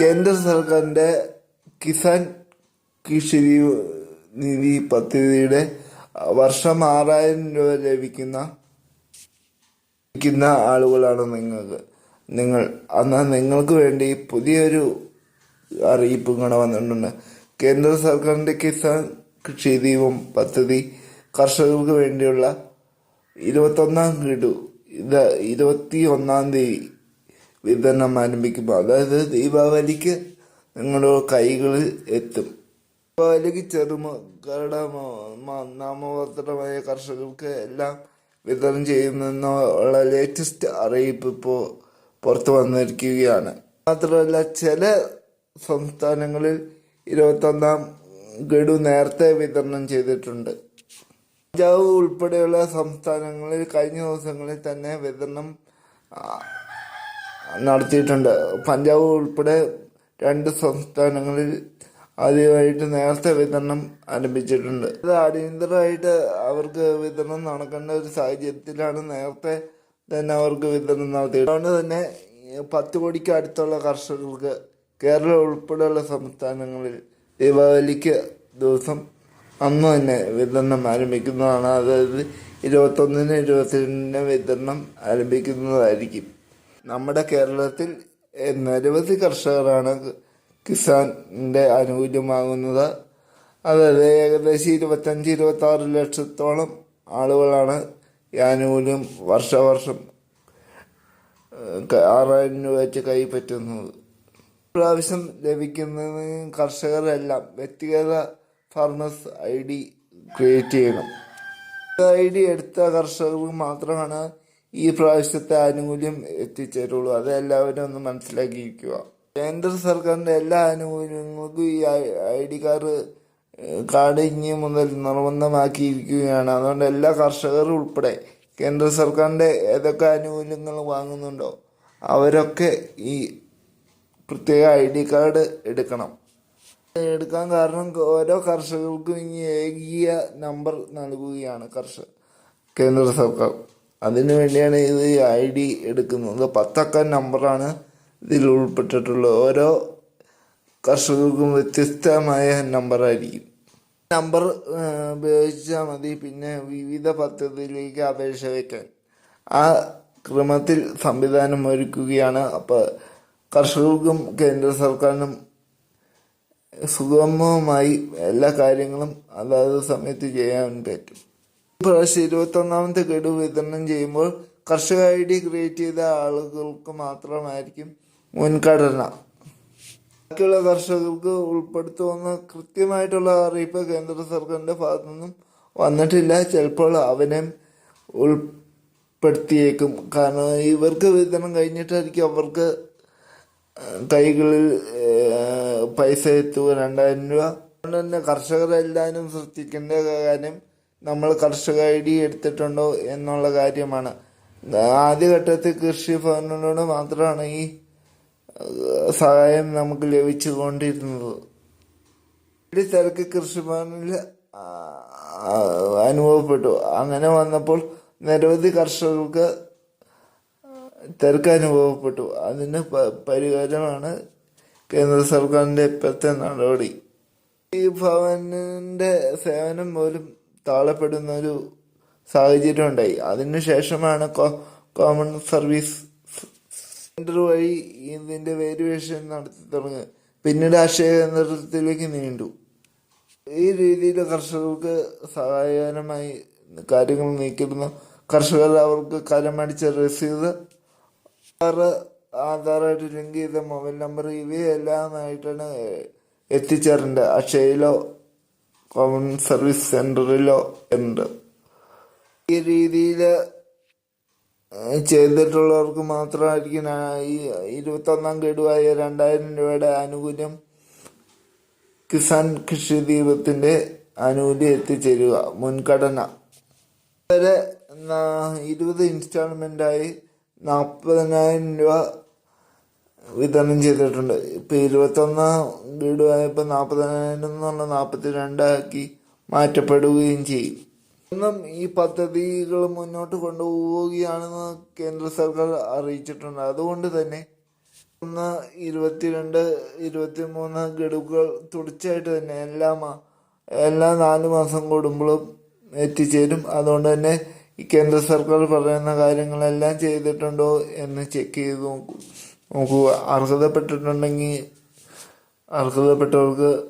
കേന്ദ്ര സർക്കാരിന്റെ കിസാൻ കൃഷി നിധി പദ്ധതിയുടെ വർഷം ആറായിരം രൂപ ലഭിക്കുന്ന ലഭിക്കുന്ന ആളുകളാണ് നിങ്ങൾക്ക്. നിങ്ങൾ എന്നാൽ നിങ്ങൾക്ക് വേണ്ടി പുതിയൊരു അറിയിപ്പ് ഇങ്ങനെ വന്നിട്ടുണ്ട്. കേന്ദ്ര സർക്കാരിന്റെ കിസാൻ കൃഷി ദീപം പദ്ധതി കർഷകർക്ക് വേണ്ടിയുള്ള ഇരുപത്തൊന്നാം ഗഡു ഇത് ഇരുപത്തി ഒന്നാം തീയതി വിതരണം ആരംഭിക്കുമ്പോൾ അതായത് ദീപാവലിക്ക് നിങ്ങളുടെ കൈകളിൽ എത്തും. ദീപാവലിക്ക് ചെറുകിട നാമപത്രമായ കർഷകർക്ക് എല്ലാം വിതരണം ചെയ്യുന്ന ലേറ്റസ്റ്റ് അറിയിപ്പ് ഇപ്പോൾ പുറത്തു വന്നിരിക്കുകയാണ്. മാത്രമല്ല ചില സംസ്ഥാനങ്ങളിൽ ഇരുപത്തൊന്നാം ഗഡു നേരത്തെ വിതരണം ചെയ്തിട്ടുണ്ട്. പഞ്ചാബ് ഉൾപ്പെടെയുള്ള സംസ്ഥാനങ്ങളിൽ കഴിഞ്ഞ ദിവസങ്ങളിൽ തന്നെ വിതരണം നടത്തിയിട്ടുണ്ട്. പഞ്ചാബ് ഉൾപ്പെടെ രണ്ട് സംസ്ഥാനങ്ങളിൽ ആദ്യമായിട്ട് നേരത്തെ വിതരണം ആരംഭിച്ചിട്ടുണ്ട്. ഇത് അടിയന്തരമായിട്ട് അവർക്ക് വിതരണം നടക്കേണ്ട ഒരു സാഹചര്യത്തിലാണ് നേരത്തെ തന്നെ അവർക്ക് വിതരണം നടത്തിയത്. അതുകൊണ്ട് തന്നെ പത്ത് കോടിക്ക് അടുത്തുള്ള കർഷകർക്ക് കേരളം ഉൾപ്പെടെയുള്ള സംസ്ഥാനങ്ങളിൽ ദീപാവലിക്ക് ദിവസം അന്ന് തന്നെ വിതരണം ആരംഭിക്കുന്നതാണ്. അതായത് ഇരുപത്തൊന്നിന് ഇരുപത്തിരണ്ടിന് വിതരണം ആരംഭിക്കുന്നതായിരിക്കും. നമ്മുടെ കേരളത്തിൽ നിരവധി കർഷകരാണ് കിസാന്റെ ആനുകൂല്യം അതായത് ഏകദേശം ഇരുപത്തഞ്ച് ഇരുപത്തി ആറ് ലക്ഷത്തോളം ആളുകളാണ് ഈ ആനുകൂല്യം വർഷവർഷം ആറായിരം രൂപ വെച്ച് കൈപ്പറ്റുന്നത്. പ്രാവശ്യം ലഭിക്കുന്നത് കർഷകരെല്ലാം വ്യക്തിഗത ഫാർമേഴ്സ് ഐ ഡി ക്രിയേറ്റ് ചെയ്യണം. ഐ ഡി എടുത്ത കർഷകർക്ക് മാത്രമാണ് ഈ പ്രാവശ്യത്തെ ആനുകൂല്യം എത്തിച്ചേരുള്ളൂ. അത് എല്ലാവരും ഒന്ന് മനസ്സിലാക്കിയിരിക്കുക. കേന്ദ്ര സർക്കാരിന്റെ എല്ലാ ആനുകൂല്യങ്ങൾക്കും ഈ ഐ ഡി കാർഡ് കാർഡ് ഇനി മുതൽ നിർബന്ധമാക്കിയിരിക്കുകയാണ്. അതുകൊണ്ട് എല്ലാ കർഷകരും ഉൾപ്പെടെ കേന്ദ്ര സർക്കാരിന്റെ ഏതൊക്കെ ആനുകൂല്യങ്ങൾ വാങ്ങുന്നുണ്ടോ അവരൊക്കെ ഈ പ്രത്യേക ഐ ഡി കാർഡ് എടുക്കണം. എടുക്കാൻ കാരണം ഓരോ കർഷകർക്കും ഇനി ഏകീയ നമ്പർ നൽകുകയാണ് കർഷക കേന്ദ്ര സർക്കാർ. അതിനു വേണ്ടിയാണ് ഇത് ഐ ഡി എടുക്കുന്നത്. പത്തക്ക നമ്പറാണ് ഇതിൽ ഉൾപ്പെട്ടിട്ടുള്ളത്. ഓരോ കർഷകർക്കും വ്യത്യസ്തമായ നമ്പറായിരിക്കും. നമ്പർ ഉപയോഗിച്ചാൽ മതി. പിന്നെ വിവിധ പദ്ധതിയിലേക്ക് അപേക്ഷ വയ്ക്കാൻ ആ ക്രമത്തിൽ സംവിധാനം ഒരുക്കുകയാണ്. അപ്പോൾ കർഷകർക്കും കേന്ദ്ര സർക്കാരിനും സുഗമമായി എല്ലാ കാര്യങ്ങളും അതാത് സമയത്ത് ചെയ്യാൻ പറ്റും. ഇപ്രാവശ്യം ഇരുപത്തൊന്നാമത്തെ ഗഡു വിതരണം ചെയ്യുമ്പോൾ കർഷക ഐ ഡി ക്രിയേറ്റ് ചെയ്ത ആളുകൾക്ക് മാത്രമായിരിക്കും മുൻഗണന. ബാക്കിയുള്ള കർഷകർക്ക് ഉൾപ്പെടുത്തുമെന്ന കൃത്യമായിട്ടുള്ള അറിയിപ്പ് കേന്ദ്ര സർക്കാരിന്റെ ഭാഗത്തു നിന്നും വന്നിട്ടില്ല. ചിലപ്പോൾ അവനെ ഉൾപ്പെടുത്തിയേക്കും. കാരണം ഇവർക്ക് വിതരണം കഴിഞ്ഞിട്ടായിരിക്കും അവർക്ക് കൈകളിൽ പൈസ എത്തുക. രണ്ടായിരം രൂപ അതുകൊണ്ട് തന്നെ കർഷകരെല്ലാവരും ശ്രദ്ധിക്കേണ്ട കാര്യം നമ്മൾ കർഷക ഐ ഡി എടുത്തിട്ടുണ്ടോ എന്നുള്ള കാര്യമാണ്. ആദ്യഘട്ടത്തിൽ കൃഷി ഭവനിലൂടെ മാത്രമാണ് ഈ സഹായം നമുക്ക് ലഭിച്ചുകൊണ്ടിരുന്നത്. തിരക്ക് കൃഷി ഭവനിൽ ആ, അനുഭവപ്പെട്ടു. അങ്ങനെ വന്നപ്പോൾ നിരവധി കർഷകർക്ക് തിരക്ക് അനുഭവപ്പെട്ടു. അതിന് പരിഹാരമാണ് കേന്ദ്ര സർക്കാരിന്റെ ഇപ്പോഴത്തെ നടപടി. ഈ ഭവനിന്റെ സേവനം പോലും താളപ്പെടുന്ന ഒരു സാഹചര്യം ഉണ്ടായി. അതിനുശേഷമാണ് ശേഷമാണ് കോമൺ സർവീസ് സെന്റർ വഴി ഇതിന്റെ വേരിയേഷൻ നടത്തി തുടങ്ങി. പിന്നീട് അക്ഷയ കേന്ദ്രത്തിലേക്ക് നീണ്ടു. ഈ രീതിയിൽ കർഷകർക്ക് സഹായകരമായി കാര്യങ്ങൾ നീക്കിയിരുന്നു. കർഷകർ അവർക്ക് കരമടിച്ച രസീത് ആധാർ ആധാറായിട്ട് ലിങ്ക് ചെയ്ത മൊബൈൽ നമ്പർ ഇവയെല്ലാമായിട്ടാണ് എത്തിച്ചേരേണ്ടത്. അക്ഷയയിലോ കോമൺ സർവീസ് സെന്ററിലോ ഉണ്ട്. ഈ രീതിയിൽ ചെയ്തിട്ടുള്ളവർക്ക് മാത്രമായിരിക്കും ഈ ഇരുപത്തൊന്നാം ഗഡുവായ രണ്ടായിരം രൂപയുടെ ആനുകൂല്യം കിസാൻ കൃഷി ദീപത്തിന്റെ ആനുകൂല്യം എത്തിച്ചേരുക മുൻഗണന. വരെ ഇരുപത് ഇൻസ്റ്റാൾമെന്റായി നാൽപ്പതിനായിരം രൂപ വിതരണം ചെയ്തിട്ടുണ്ട്. ഇപ്പം ഇരുപത്തൊന്നാം എന്ന് പറഞ്ഞാൽ നാൽപ്പത്തി രണ്ടാക്കി മാറ്റപ്പെടുകയും ചെയ്യും. ഇന്നും ഈ പദ്ധതികൾ മുന്നോട്ട് കൊണ്ടുപോവുകയാണെന്ന് കേന്ദ്ര സർക്കാർ അറിയിച്ചിട്ടുണ്ട്. അതുകൊണ്ട് തന്നെ ഒന്ന് ഇരുപത്തിരണ്ട് ഇരുപത്തി മൂന്ന് ഗഡുക്കൾ തുടർച്ചയായിട്ട് തന്നെ എല്ലാ എല്ലാ നാല് മാസം കൂടുമ്പോഴും എത്തിച്ചേരും. അതുകൊണ്ട് തന്നെ ഈ കേന്ദ്ര സർക്കാർ പറയുന്ന കാര്യങ്ങളെല്ലാം ചെയ്തിട്ടുണ്ടോ എന്ന് ചെക്ക് ചെയ്ത് നോക്കൂ. നോക്കുക അർഹതപ്പെട്ടിട്ടുണ്ടെങ്കിൽ അർഹതപ്പെട്ടവർക്ക്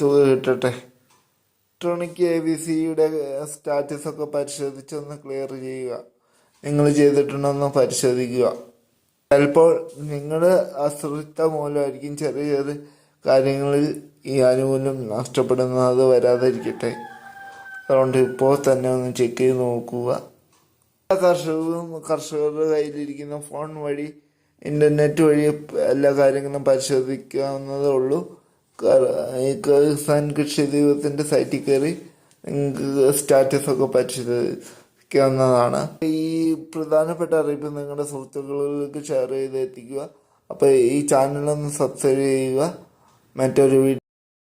തുക കിട്ടട്ടെ. ഇലക്ട്രോണിക് എ ബി സിയുടെ സ്റ്റാറ്റസൊക്കെ പരിശോധിച്ചൊന്ന് ക്ലിയർ ചെയ്യുക. നിങ്ങൾ ചെയ്തിട്ടുണ്ടെന്ന് പരിശോധിക്കുക. ചിലപ്പോൾ നിങ്ങളുടെ അശ്രദ്ധ മൂലമായിരിക്കും ചെറിയ ചെറിയ കാര്യങ്ങളിൽ ഈ ആനുകൂല്യം നഷ്ടപ്പെടുന്നത് വരാതിരിക്കട്ടെ. അതുകൊണ്ട് ഇപ്പോൾ തന്നെ ഒന്ന് ചെക്ക് ചെയ്ത് നോക്കുക. കർഷകരും കർഷകരുടെ കയ്യിലിരിക്കുന്ന ഫോൺ വഴി ഇന്റർനെറ്റ് വഴി എല്ലാ കാര്യങ്ങളും പരിശോധിക്കാവുന്നതേ ഉള്ളൂ. ഈ കിസാൻ കൃഷി ദൈവത്തിന്റെ സൈറ്റിൽ കയറി നിങ്ങൾക്ക് സ്റ്റാറ്റസ് ഒക്കെ പരിശോധിക്കാവുന്നതാണ്. ഈ പ്രധാനപ്പെട്ട അറിയിപ്പ് നിങ്ങളുടെ സുഹൃത്തുക്കളിലേക്ക് ഷെയർ ചെയ്ത് എത്തിക്കുക. അപ്പോൾ ഈ ചാനലൊന്ന് സബ്സ്ക്രൈബ് ചെയ്യുക. മറ്റൊരു വീഡിയോ